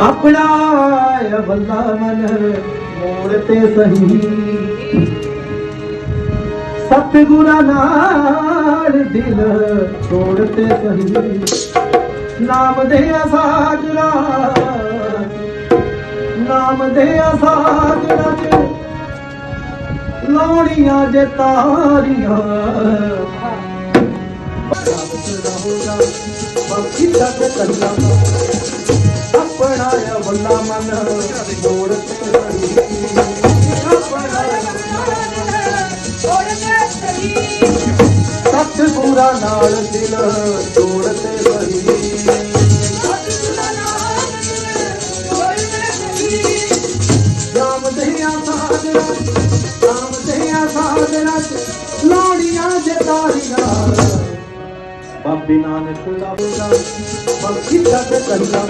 ਆਪਣਾ ਵੱਲਾ ਮਨ, ਮੋੜ ਤੇ ਸਹੀ। ਸਤਿਗੁਰਾਂ ਨਾਲ ਦਿਲ ਤੋੜ ਤੇ ਸਹੀ। ਨਾਮ ਦੇ ਸਾਗਰਾ ਨਾਮ ਦੇ ਸਾਗਰਾ ਲੋੜੀਆਂ ਜੇ ਤਾਰੀਆਂ। ਰਹੂਗਾ, ਬਾਕੀ ਤੱਕ ਕੱਲਾ ਆਪਣਾ ਆ ਮਨ ਮੋੜ ਤੇ ਸਹੀ ਆਪਣਾ ਨਾਲ ਦਿਲ ਤੋੜ ਤੇ ਸਹੀ ਰਾਮ ਦਇਆ ਸਾਗਰਾ ਰਾਮ ਦਇਆ ਸਾਗਰਾ ਲੋੜੀਆਂ ਜਤਾਰੀਆਂ ਬਾਬੇ ਨਾਨਕ ਦਾ ਬੋਲਾ ਬਾਕੀ ਤੱਕ ਕੱਲਾ